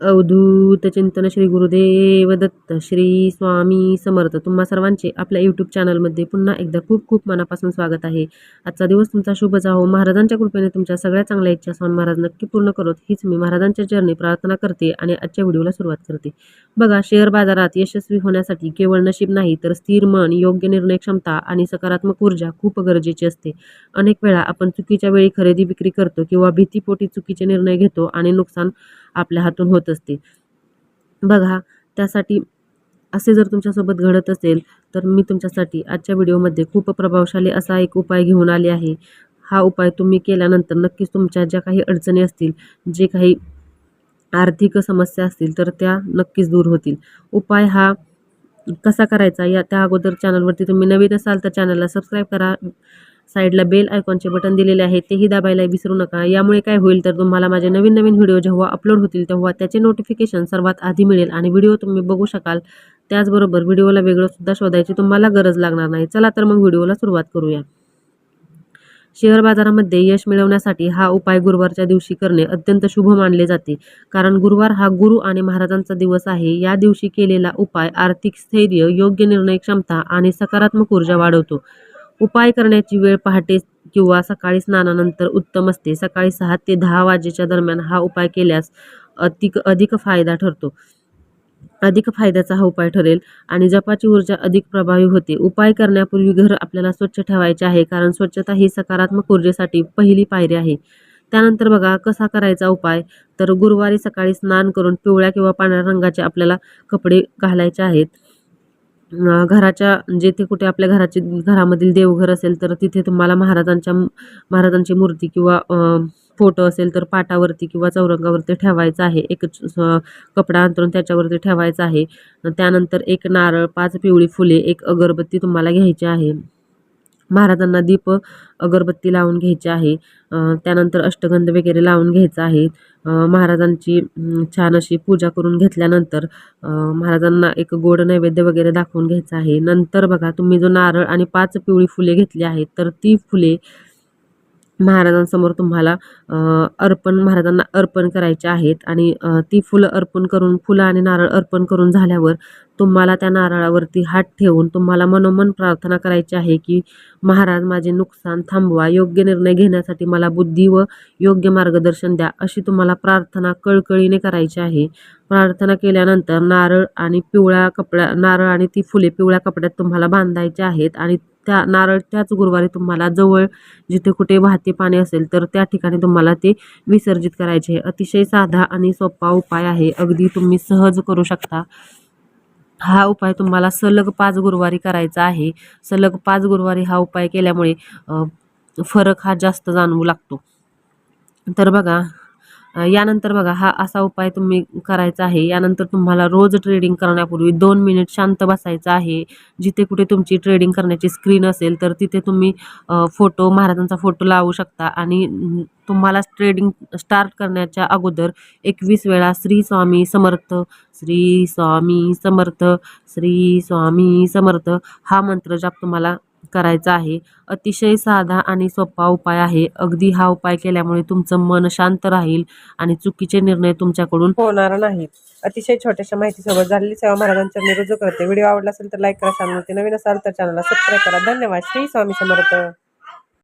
अवधूत चिंतन श्री गुरुदेव दत्त श्री स्वामी समर्थ. तुम्हा सर्वांचे आपल्या यूट्यूब चॅनलमध्ये पुन्हा एकदा खूप खूप मनापासून स्वागत आहे. आजचा दिवस तुमचा शुभ जावो महाराजांच्या कृपेने तुमच्या सगळ्या चांगल्या इच्छा स्वामी महाराज नक्की पूर्ण करत. हीच मी महाराजांच्या चरणी प्रार्थना करते आणि आजच्या व्हिडिओला सुरुवात करते. बघा शेअर बाजारात यशस्वी होण्यासाठी केवळ नशीब नाही तर स्थिर मन योग्य निर्णय क्षमता आणि सकारात्मक ऊर्जा खूप गरजेची असते. अनेक वेळा आपण चुकीच्या वेळी खरेदी विक्री करतो किंवा भीतीपोटी चुकीचे निर्णय घेतो आणि नुकसान आपल्या हातून होत असते. बघा त्यासाठी असे जर तुमच्यासोबत घडत असेल तर मी तुमच्यासाठी आजच्या व्हिडिओमध्ये खूप प्रभावशाली असा एक उपाय घेऊन आले आहे. हा उपाय तुम्ही केल्यानंतर नक्कीच तुमच्या ज्या काही अडचणी असतील जे काही आर्थिक समस्या असतील तर त्या नक्कीच दूर होतील. उपाय हा कसा करायचा या त्या अगोदर चॅनलवरती तुम्ही नवीन असाल तर चॅनलला सबस्क्राईब करा. साईडला बेल आयकॉनचे बटन दिलेले आहे तेही दाबायला विसरू नका. यामुळे काय होईल तर तुम्हाला माझे नवीन नवीन व्हिडिओ जेव्हा अपलोड होतील तेव्हा त्याचे नोटिफिकेशन सर्वात आधी मिळेल आणि व्हिडिओ तुम्ही बघू शकाल. त्याचबरोबर व्हिडिओला वेगळं सुद्धा शोधायची तुम्हाला गरज लागणार नाही. चला तर मग व्हिडिओला सुरुवात करूया. शेअर बाजारामध्ये यश मिळवण्यासाठी हा उपाय गुरुवारच्या दिवशी करणे अत्यंत शुभ मानले जाते. कारण गुरुवार हा गुरु आणि महाराजांचा दिवस आहे. या दिवशी केलेला उपाय आर्थिक स्थैर्य योग्य निर्णय क्षमता आणि सकारात्मक ऊर्जा वाढवतो. उपाय करण्याची वेळ पहाटे किंवा सकाळी स्नानानंतर उत्तम असते. सकाळी सहा ते दहा वाजेच्या दरम्यान हा उपाय केल्यास अधिक अधिक फायदा ठरतो. अधिक फायद्याचा हा उपाय ठरेल आणि जपाची ऊर्जा अधिक प्रभावी होते. उपाय करण्यापूर्वी घर आपल्याला स्वच्छ ठेवायचे आहे कारण स्वच्छता ही सकारात्मक ऊर्जेसाठी पहिली पायरी आहे. त्यानंतर बघा कसा करायचा उपाय? तर गुरुवारी सकाळी स्नान करून पिवळ्या किंवा पांढऱ्या रंगाचे आपल्याला कपडे घालायचे आहेत. घराच्या म्हणजे जेथे कुठे आपल्या घराचे घरामधील देवघर असेल तर तिथे तुम्हाला महाराजांच्या महाराजांची मूर्ती किंवा फोटो असेल तर पाटावरती किंवा चौरंगावरती ठेवायचं आहे. एक कपडा अंतरून त्याच्यावरती ठेवायचा आहे. त्यानंतर एक नारळ पाच पिवळी फुले एक अगरबत्ती तुम्हाला घ्यायची आहे. महाराजांना दीप अगरबत्ती लावून घ्यायची आहे. त्यानंतर अष्टगंध वगैरे लावून घ्यायचं आहे महाराजांची छान अशी पूजा करून घेतल्यानंतर महाराजांना एक गोड नैवेद्य वगैरे दाखवून घ्यायचं आहे. नंतर बघा तुम्ही जो नारळ आणि पाच पिवळी फुले घेतली आहेत तर ती फुले महाराजांसमोर तुम्हाला अर्पण महाराजांना अर्पण करायचे आहेत. आणि ती फुलं अर्पण करून फुलं आणि नारळ अर्पण करून झाल्यावर तुम्हाला त्या नारळावरती हात ठेवून तुम्हाला मनोमन प्रार्थना करायची आहे की महाराज माझे नुकसान थांबवा. योग्य निर्णय घेण्यासाठी मला बुद्धी व योग्य मार्गदर्शन द्या. अशी तुम्हाला प्रार्थना कळकळीने करायची आहे. प्रार्थना केल्यानंतर नारळ आणि पिवळ्या कपड्या नारळ आणि ती फुले पिवळ्या कपड्यात तुम्हाला बांधायचे आहेत आणि त्या नारळ त्याच गुरुवारी तुम्हाला जवळ जिथे कुठे वाहते पाणी असेल तर त्या ठिकाणी तुम्हाला ते विसर्जित करायचे. आहे अतिशय साधा आणि सोपा उपाय आहे. अगदी तुम्ही सहज करू शकता. हा उपाय तुम्हाला सलग पाच गुरुवारी करायचा आहे. सलग पाच गुरुवारी हा उपाय केल्यामुळे फरक हा जास्त जाणवू लागतो. तर बघा यानंतर बघा हा असा उपाय तुम्ही करायचा आहे. यानंतर तुम्हाला रोज ट्रेडिंग करण्यापूर्वी दोन मिनिट शांत बसायचं आहे. जिथे कुठे तुमची ट्रेडिंग करण्याची स्क्रीन असेल तर तिथे तुम्ही फोटो महाराजांचा फोटो लावू शकता. आणि तुम्हाला ट्रेडिंग स्टार्ट करण्याच्या अगोदर एकवीस वेळा श्री स्वामी समर्थ श्री स्वामी समर्थ श्री स्वामी समर्थ हा मंत्र जाप तुम्हाला करायचा आहे. अतिशय साधा आणि सोपा उपाय आहे. अगदी हा उपाय केल्यामुळे तुमचं मन शांत राहील आणि चुकीचे निर्णय तुमच्याकडून होणार नाही अतिशय छोट्याशा माहितीसोबत झालेली सेवा महाराजांच्या निरोज करते. व्हिडिओ आवडला असेल तर लाईक करा. चॅनलवरती नवीन असाल तर चॅनलला सबस्क्राईब करा. धन्यवाद. श्री स्वामी समर्थ.